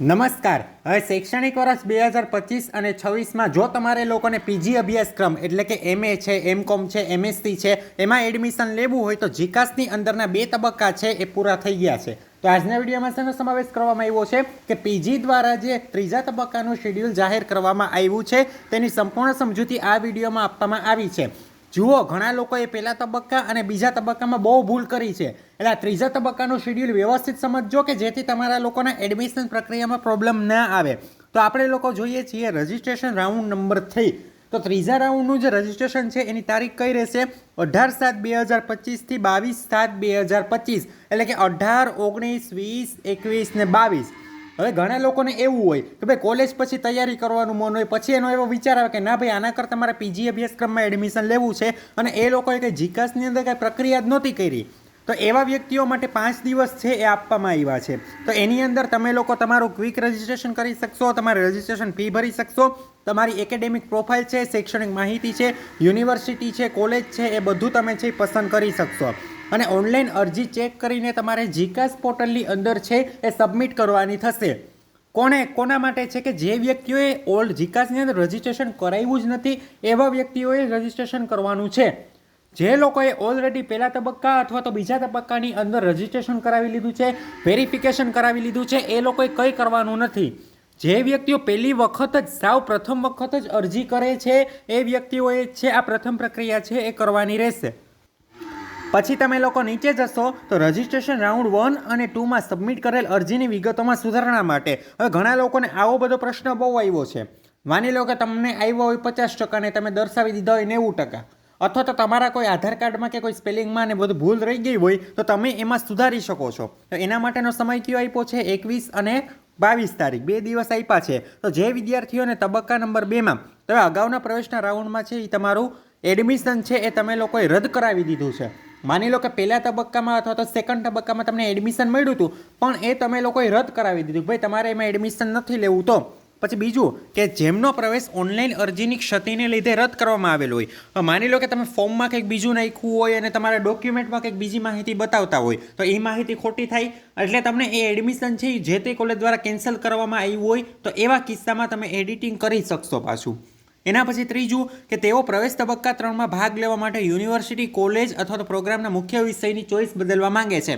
નમસ્કાર. હવે શૈક્ષણિક વર્ષ બે હજાર પચીસ અને છવ્વીસમાં જો તમારે લોકોને પીજી અભ્યાસક્રમ એટલે કે એમએ છે એમકોમ છે એમએસસી છે, એમાં એડમિશન લેવું હોય તો જીકાસની અંદરના બે તબક્કા છે એ પૂરા થઈ ગયા છે. તો આજના વિડીયોમાં શેનો સમાવેશ કરવામાં આવ્યો છે કે પીજી દ્વારા જે ત્રીજા તબક્કાનું શેડ્યુલ જાહેર કરવામાં આવ્યું છે તેની સંપૂર્ણ સમજૂતી આ વિડીયોમાં આપવામાં આવી છે. જુઓ, ઘણા લોકોએ પહેલા તબક્કા અને બીજા તબક્કામાં બહુ ભૂલ કરી છે. એટલે આ ત્રીજા તબક્કાનું શેડ્યુલ વ્યવસ્થિત સમજજો કે જેથી તમારા લોકોના એડમિશન પ્રક્રિયામાં પ્રોબ્લેમ ના આવે. તો આપણે લોકો જોઈએ છીએ રજિસ્ટ્રેશન રાઉન્ડ નંબર થ્રી તો ત્રીજા રાઉન્ડનું જે રજિસ્ટ્રેશન છે, એની તારીખ કઈ રહેશે? અઢાર સાત બે હજાર પચીસથી બાવીસ સાત બે હજાર પચીસ. એટલે કે અઢાર, ઓગણીસ, વીસ, એકવીસ ને બાવીસ. હવે ઘણા લોકોને એવું હોય કે ભાઈ કોલેજ પછી તૈયારી કરવાનું મન હોય, પછી એનો એવો વિચાર આવે કે ના ભાઈ, આના કરતાં મારે પીજી અભ્યાસક્રમમાં એડમિશન લેવું છે અને એ લોકોએ કંઈ જીકાસની અંદર કંઈ પ્રક્રિયા જ નહોતી કરી. તો એવા વ્યક્તિઓ માટે પાંચ દિવસ છે એ આપવામાં આવ્યા છે. તો એની અંદર તમે લોકો તમારું ક્વિક રજિસ્ટ્રેશન કરી શકશો, તમારે રજિસ્ટ્રેશન ફી ભરી શકશો, તમારી એકેડેમિક પ્રોફાઇલ છે, શૈક્ષણિક માહિતી છે યુનિવર્સિટી છે કોલેજ છે, એ બધું તમે છે પસંદ કરી શકશો. અને ઓનલાઈન અરજી ચેક કરીને તમારે જીકાસ પોર્ટલની અંદર છે એ સબમિટ કરવાની થશે. કોણે, કોના માટે છે કે જે વ્યક્તિઓએ ઓલ્ડ જીકાસની અંદર રજિસ્ટ્રેશન કરાવ્યું જ નથી, એવા વ્યક્તિઓએ રજિસ્ટ્રેશન કરવાનું છે. જે લોકોએ ઓલરેડી પહેલા તબક્કા અથવા તો બીજા તબક્કાની અંદર રજિસ્ટ્રેશન કરાવી લીધું છે, વેરિફિકેશન કરાવી લીધું છે, એ લોકોએ કંઈ કરવાનું નથી. જે વ્યક્તિઓ પહેલી વખત જ, સાવ પ્રથમ વખત જ અરજી કરે છે, એ વ્યક્તિઓએ છે આ પ્રથમ પ્રક્રિયા છે એ કરવાની રહેશે. પછી તમે લોકો નીચે જશો તો રજિસ્ટ્રેશન રાઉન્ડ વન અને ટુમાં સબમિટ કરેલ અરજીની વિગતોમાં સુધારણા માટે. હવે ઘણા લોકોને આવો બધો પ્રશ્ન બહુ આવ્યો છે. માની લો કે તમને આવ્યો હોય પચાસ ટકા ને તમે દર્શાવી દીધા હોય નેવું ટકા. અથવા તો તમારા કોઈ આધાર કાર્ડમાં કે કોઈ સ્પેલિંગમાં ને બધું ભૂલ રહી ગઈ હોય તો તમે એમાં સુધારી શકો છો. તો એના માટેનો સમય કયો આપ્યો છે? એકવીસ અને બાવીસ તારીખ. બે દિવસ આપ્યા છે. તો જે વિદ્યાર્થીઓને તબક્કા નંબર બેમાં તમે અગાઉના પ્રવેશના રાઉન્ડમાં છે એ તમારું એડમિશન છે એ તમે લોકોએ રદ કરાવી દીધું છે. માની લો કે પહેલા તબક્કામાં અથવા તો સેકન્ડ તબક્કામાં તમને એડમિશન મળ્યું હતું, પણ એ તમે લોકોએ રદ કરાવી દીધું ભાઈ તમારે એમાં એડમિશન નથી લેવું. તો પછી બીજું કે જેમનો પ્રવેશ ઓનલાઈન અરજીની ક્ષતિને લીધે રદ કરવામાં આવેલો હોય. માની લો કે તમે ફોર્મમાં કંઈક બીજું નાખ્યું હોય અને તમારા ડોક્યુમેન્ટમાં કંઈક બીજી માહિતી બતાવતા હોય, તો એ માહિતી ખોટી થાય, એટલે તમને એ એડમિશન છે જે તે કોલેજ દ્વારા કેન્સલ કરવામાં આવ્યું હોય, તો એવા કિસ્સામાં તમે એડિટિંગ કરી શકશો પાછું. એના પછી ત્રીજું કે તેઓ પ્રવેશ તબક્કા ત્રણમાં ભાગ લેવા માટે યુનિવર્સિટી, કોલેજ અથવા તો પ્રોગ્રામના મુખ્ય વિષયની ચોઈસ બદલવા માંગે છે.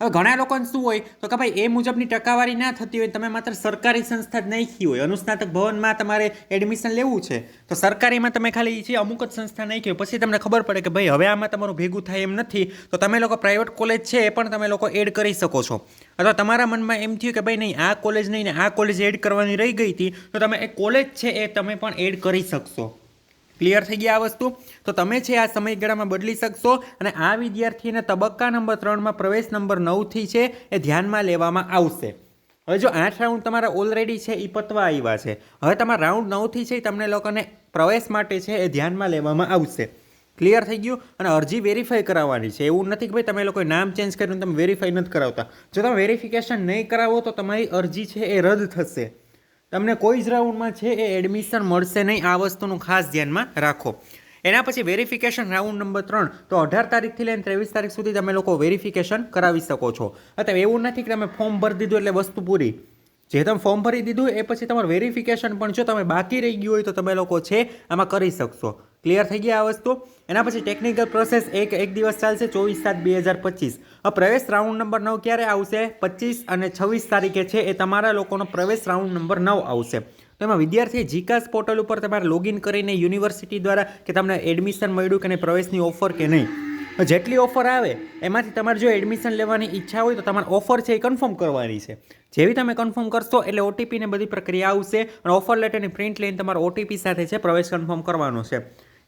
હવે ઘણા લોકોને શું હોય તો કે ભાઈ એ મુજબની ટકાવારી ના થતી હોય તમે માત્ર સરકારી સંસ્થા જ નાખી હોય. અનુસ્નાતક ભવનમાં તમારે એડમિશન લેવું છે. તો સરકારીમાં તમે ખાલી છે અમુક જ સંસ્થા નાખી હોય, પછી તમને ખબર પડે કે ભાઈ હવે આમાં તમારું ભેગું થાય એમ નથી. તો તમે લોકો પ્રાઇવેટ કોલેજ છે એ પણ તમે લોકો એડ કરી શકો છો. અથવા તમારા મનમાં એમ થયું કે ભાઈ નહીં, આ કોલેજ નહીં ને આ કોલેજ એડ કરવાની રહી ગઈ હતી, તો તમે એ કોલેજ છે એ તમે પણ એડ કરી શકશો. ક્લિયર થઈ ગયા આ વસ્તુ? તો તમે છે આ સમયગાળામાં બદલી શકશો અને આ વિદ્યાર્થીને તબક્કા નંબર ત્રણમાં પ્રવેશ નંબર નવથી છે એ ધ્યાનમાં લેવામાં આવશે. હવે જો આઠ રાઉન્ડ તમારા ઓલરેડી છે એ પતવા આવ્યા છે. હવે તમારા રાઉન્ડ નવથી છે તમને લોકોને પ્રવેશ માટે છે એ ધ્યાનમાં લેવામાં આવશે. ક્લિયર થઈ ગયું? અને અરજી વેરીફાઈ કરાવવાની છે. એવું નથી કે ભાઈ તમે લોકોએ નામ ચેન્જ કરીને તમે વેરીફાઈ નથી કરાવતા. જો તમે વેરિફિકેશન નહીં કરાવો તો તમારી અરજી છે એ રદ થશે. તમને કોઈ જ રાઉન્ડમાં છે એ એડમિશન મળશે નહીં, આ વસ્તુનું ખાસ ધ્યાનમાં રાખો. એના પછી વેરિફિકેશન રાઉન્ડ નંબર ત્રણ, તો અઢાર તારીખથી લઈને ત્રેવીસ તારીખ સુધી તમે લોકો વેરિફિકેશન કરાવી શકો છો. અત્યારે એવું નથી કે તમે ફોર્મ ભરી દીધું એટલે વસ્તુ પૂરી. જે તમે ફોર્મ ભરી દીધું એ પછી તમારું વેરિફિકેશન પણ જો તમે બાકી રહી ગયું હોય તો તમે લોકો છે, આમાં કરી શકશો. ક્લિયર થઈ ગયા આ વસ્તુ? એના પછી ટેકનિકલ પ્રોસેસ એક એક દિવસ ચાલશે, ચોવીસ સાત બે હજાર પચીસ. પ્રવેશ રાઉન્ડ નંબર નવ ક્યારે આવશે? પચીસ અને છવ્વીસ તારીખે છે એ તમારા લોકોનો પ્રવેશ રાઉન્ડ નંબર નવ આવશે. તો એમાં વિદ્યાર્થી જીકાસ પોર્ટલ ઉપર તમારે લોગિન કરીને યુનિવર્સિટી દ્વારા કે તમને એડમિશન મળ્યું કે નહીં, પ્રવેશની ઓફર કે નહીં. જેટલી ઓફર આવે, એમાંથી તમારે જો એડમિશન લેવાની ઈચ્છા હોય તો તમારે ઓફર છે એ કન્ફર્મ કરવાની છે. જેવી તમે કન્ફર્મ કરશો એટલે ઓટીપીને બધી પ્રક્રિયા આવશે અને ઓફર લેટરની પ્રિન્ટ લઈને તમારે ઓટીપી સાથે છે પ્રવેશ કન્ફર્મ કરવાનો છે.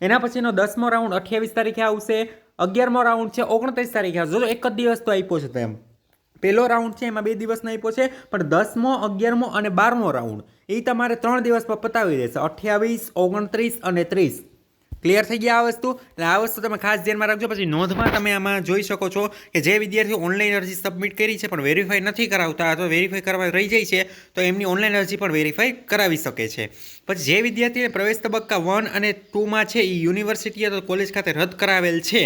એના પછીનો દસમો રાઉન્ડ અઠ્યાવીસ તારીખે આવશે, અગિયારમો રાઉન્ડ છે ઓગણત્રીસ તારીખે. આવશે જો એક જ દિવસ તો આપ્યો છે તેમ પહેલો રાઉન્ડ છે, એમાં બે દિવસનો આપ્યો છે, પણ દસમો, અગિયારમો અને બારમો રાઉન્ડ એ તમારે ત્રણ દિવસમાં પતાવી દેશે. અઠ્યાવીસ, ઓગણત્રીસ અને ત્રીસ. ક્લિયર થઈ ગયા આ વસ્તુ? એટલે આ વસ્તુ તમે ખાસ ધ્યાનમાં રાખજો. પછી નોંધમાં તમે આમાં જોઈ શકો છો કે જે વિદ્યાર્થીઓ ઓનલાઈન અરજી સબમિટ કરી છે, પણ વેરીફાઈ નથી કરાવતા અથવા વેરીફાઈ કરવા રહી જાય છે, તો એમની ઓનલાઈન અરજી પણ વેરીફાઈ કરાવી શકે છે. પછી જે વિદ્યાર્થીને પ્રવેશ તબક્કા વન અને ટુમાં છે એ યુનિવર્સિટી અથવા કોલેજ ખાતે રદ કરાવેલ છે,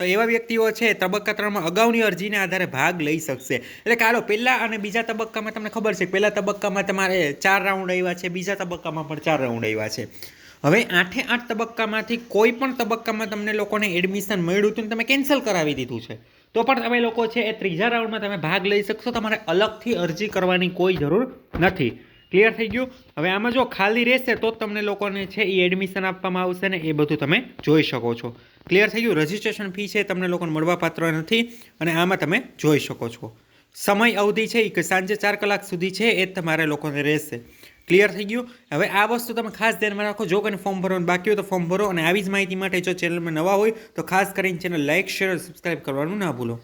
તો એવા વ્યક્તિઓ છે, તબક્કા ત્રણમાં અગાઉની અરજીના આધારે ભાગ લઈ શકશે. એટલે કાલો પહેલાં અને બીજા તબક્કામાં તમને ખબર છે પહેલાં પહેલા તબક્કામાં તમારે ચાર રાઉન્ડ આવ્યા છે, બીજા તબક્કામાં પણ ચાર રાઉન્ડ આવ્યા છે. હવે આઠે આઠ તબક્કામાંથી કોઈ પણ તબક્કામાં તમને લોકોને એડમિશન મળ્યું હતું તમે કેન્સલ કરાવી દીધું છે. તો પણ તમે લોકો છે એ ત્રીજા રાઉન્ડમાં તમે ભાગ લઈ શકશો, તમારે અલગથી અરજી કરવાની કોઈ જરૂર નથી. ક્લિયર થઈ ગયું? હવે આમાં જો ખાલી રહેશે તો જ તમને લોકોને છે એ એડમિશન આપવામાં આવશે ને એ બધું તમે જોઈ શકો છો. ક્લિયર થઈ ગયું? રજિસ્ટ્રેશન ફી છે તમને લોકોને મળવાપાત્ર નથી અને આમાં તમે જોઈ શકો છો. સમય અવધિ છે એ સાંજે ચાર કલાક સુધી છે એ જ તમારે લોકોને રહેશે. ક્લિયર થઈ ગયું? હવે આ વસ્તુ તમે ખાસ ધ્યાનમાં રાખો. જો કંઈ ફોર્મ ભરવાનું બાકી હોય તો ફોર્મ ભરો અને આવી જ માહિતી માટે જો ચેનલમાં નવા હોય તો ખાસ કરીને ચેનલ લાઇક શેર સબસ્ક્રાઇબ કરવાનું ના ભૂલો.